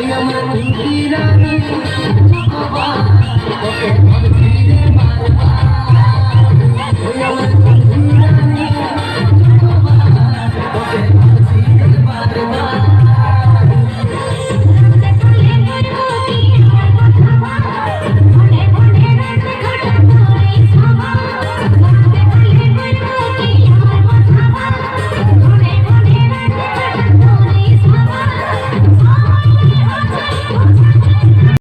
అయ్యమ్మ తీరాని